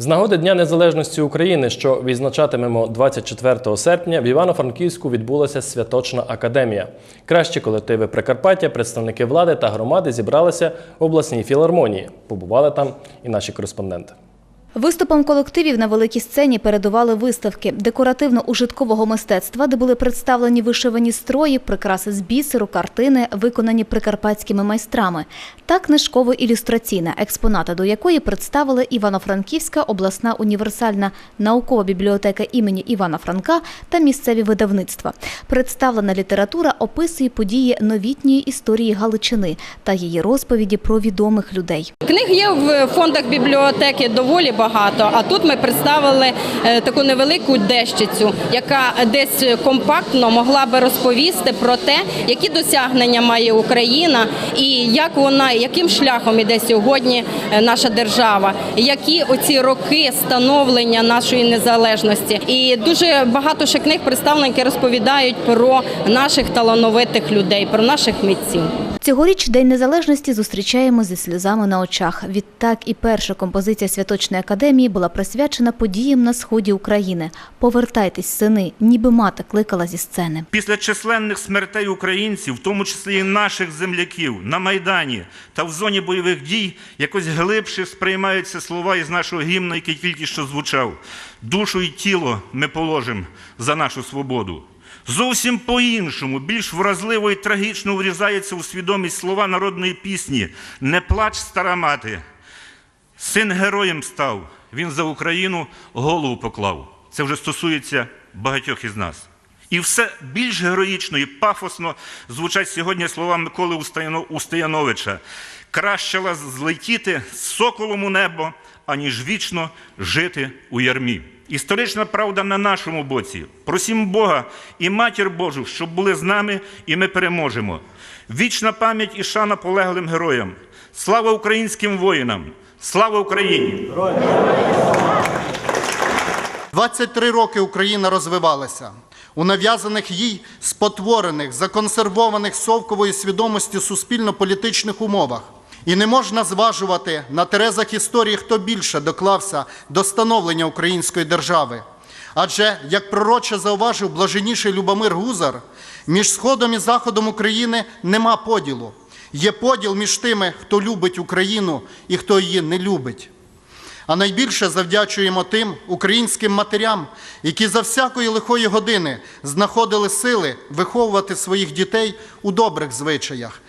З нагоди Дня Незалежності України, що відзначатимемо 24 серпня, в Івано-Франківську відбулася святочна академія. Кращі колективи Прикарпаття, представники влади та громади зібралися в обласній філармонії. Побували там і наші кореспонденти. Виступом колективів на великій сцені передували виставки декоративно-ужиткового мистецтва, де були представлені вишивані строї, прикраси з бісеру, картини, виконані прикарпатськими майстрами, та книжково-ілюстраційна, експонати до якої представили Івано-Франківська обласна універсальна наукова бібліотека імені Івана Франка та місцеві видавництва. Представлена література описує події новітньої історії Галичини та її розповіді про відомих людей. Книг є в фондах бібліотеки доволі багато. А тут ми представили е, таку невелику дещицю, яка десь компактно могла би розповісти про те, які досягнення має Україна і як вона, яким шляхом іде сьогодні е, наша держава, які оці роки становлення нашої незалежності. І дуже багато ще книг представлено, які розповідають про наших талановитих людей, про наших митців. Цьогоріч День Незалежності зустрічаємо зі сльозами на очах. Відтак і перша композиція Святочної академії була присвячена подіям на сході України. Повертайтесь, сини, ніби мати кликала зі сцени. Після численних смертей українців, в тому числі і наших земляків, на Майдані та в зоні бойових дій, якось глибше сприймаються слова із нашого гімну, який тільки що звучав. Душу і тіло ми положимо за нашу свободу. Зовсім по-іншому, більш вразливо і трагічно врізається у свідомість слова народної пісні Не плач, стара мати. Син героєм став, він за Україну голову поклав. Це вже стосується багатьох із нас. І все більш героїчно і пафосно звучать сьогодні слова Миколи Устаяно- Устаяновича. Краще злетіти з соколом у небо, аніж вічно жити у ярмі. Історична правда на нашому боці. Просім Бога і Матір Божу, щоб були з нами, і ми переможемо. Вічна пам'ять і шана полеглим героям. Слава українським воїнам! Слава Україні! 23 роки Україна розвивалася у нав'язаних їй спотворених, законсервованих совкової свідомості суспільно-політичних умовах. І не можна зважувати на терезах історії, хто більше доклався до становлення української держави. Адже, як пророче зауважив блаженніший Любомир Гузар, між Сходом і Заходом України нема поділу. Є поділ між тими, хто любить Україну і хто її не любить. А найбільше завдячуємо тим українським матерям, які за всякої лихої години знаходили сили виховувати своїх дітей у добрих звичаях,